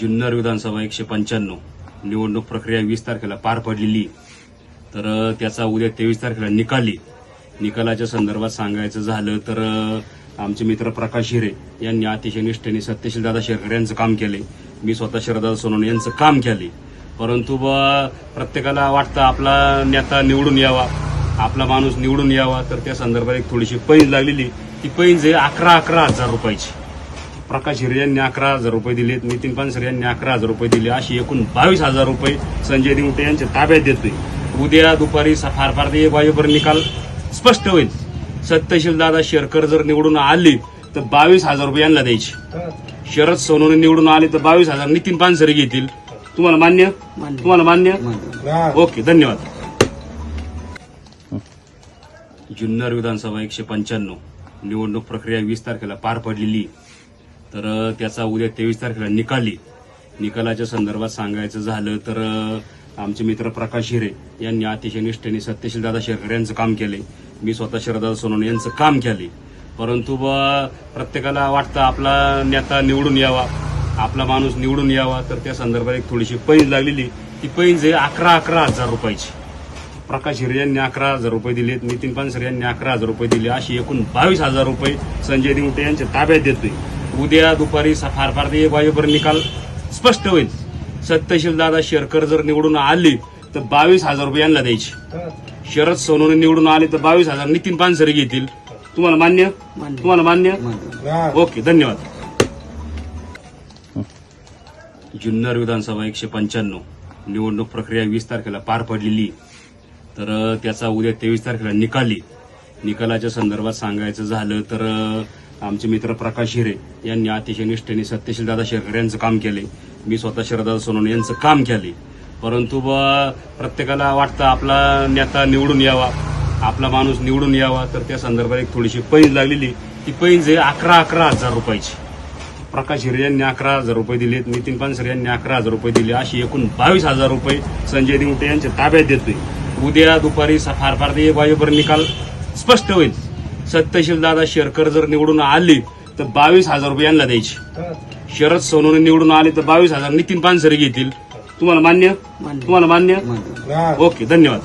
जुन्नर विधानसभा एकशे पंच्याण्णव. निवडणूक प्रक्रिया वीस तारखेला पार पडलेली. तर त्याचा उद्या तेवीस तारखेला निकाली निकालाच्या संदर्भात सांगायचं झालं तर आमचे मित्र प्रकाश हिरे यांनी अतिशय निष्ठेने सत्यशील दादा शेरकर यांचं काम केले मी स्वतः शरदादा सोनवणे यांचं काम केले परंतु प्रत्येकाला वाटतं आपला नेता निवडून यावा आपला माणूस निवडून यावा. तर त्या संदर्भात एक थोडीशी पैंज लागलेली. ती पैंज आहे अकरा अकरा हजार रुपयाची. प्रकाश हिरे यांनी अकरा हजार रुपये दिलेत नितीन पानसरे यांनी अकरा हजार रुपये दिले अशी एकूण बावीस हजार रुपये संजय दिवटे यांच्या ताब्यात देतोय. उद्या दुपारी स- फार फार ते वाजेपर्यंत निकाल स्पष्ट होईल. सत्यशील दादा शेरकर जर निवडून आले तर बावीस हजार रुपये यांना द्यायचे. शरद सोनवणे निवडून आले तर बावीस हजार नितीन पानसरे घेतील. तुम्हाला मान्य? तुम्हाला मान्य. ओके धन्यवाद. जुन्नर विधानसभा एकशे पंच्याण्णव. निवडणूक प्रक्रिया वीस तारखेला पार पडलेली. तर त्याचा उद्या तेवीस तारखेला निकाली निकालाच्या संदर्भात सांगायचं झालं तर आमचे मित्र प्रकाश हिरे यांनी अतिशय निष्ठेने सत्यशील दादा शेरकर यांचं काम केले मी स्वतः शरदादा सोनवणे यांचं काम केले परंतु बुवा, प्रत्येकाला वाटतं आपला नेता निवडून यावा आपला माणूस निवडून यावा. तर त्या संदर्भात एक थोडीशी पैंज लागलेली ती पैंज आहे अकरा अकरा हजार रुपयाची. प्रकाश हिरे यांनी अकरा हजार रुपये दिलेत नितीन पानसरे यांनी अकरा हजार रुपये दिले. अशी एकूण बावीस हजार रुपये संजय दिवटे यांच्या ताब्यात देतोय. उद्या दुपारी फार फार ते एक वाजेपर्यंत निकाल स्पष्ट होईल. सत्यशील दादा शेरकर जर निवडून आले तर बावीस हजार रुपये यांना द्यायचे. शरद सोनवणे निवडून आले तर बावीस हजार नितीन पानसरे घेतील. तुम्हाला मान्य? तुम्हाला मान्य? ओके धन्यवाद. जुन्नर विधानसभा एकशे पंच्याण्णव. निवडणूक प्रक्रिया वीस तारखेला पार पडलेली. तर त्याचा उद्या तेवीस तारखेला निकाली निकालाच्या संदर्भात सांगायचं झालं तर आमचे मित्र प्रकाश हिरे यांनी अतिशय निष्ठेने सत्यशील दादा शेरकर यांचं काम केले. मी स्वतः शरदादा सोनवणे यांचं काम केले. परंतु प्रत्येकाला वाटतं आपला नेता निवडून यावा. आपला माणूस निवडून यावा. तर त्या संदर्भात एक थोडीशी पैंज लागलेली. ती पैंज आहे अकरा अकरा हजार रुपयाची. प्रकाश हिरे यांनी अकरा हजार रुपये दिलेत. नितीन पानसरे यांनी अकरा हजार रुपये दिले. अशी एकूण बावीस हजार रुपये संजय दिवटे यांच्या ताब्यात देतोय. उद्या दुपारी स- फार फार ते एक वाजेपर्यंत निकाल स्पष्ट होईल. सत्यशील दादा शेरकर जर निवडून आले तर बावीस हजार रुपये यांना द्यायचे. शरद सोनवणे निवडून आले तर बावीस हजार नितीन पानसरे घेतील. तुम्हाला मान्य? तुम्हाला मान्य. ओके धन्यवाद.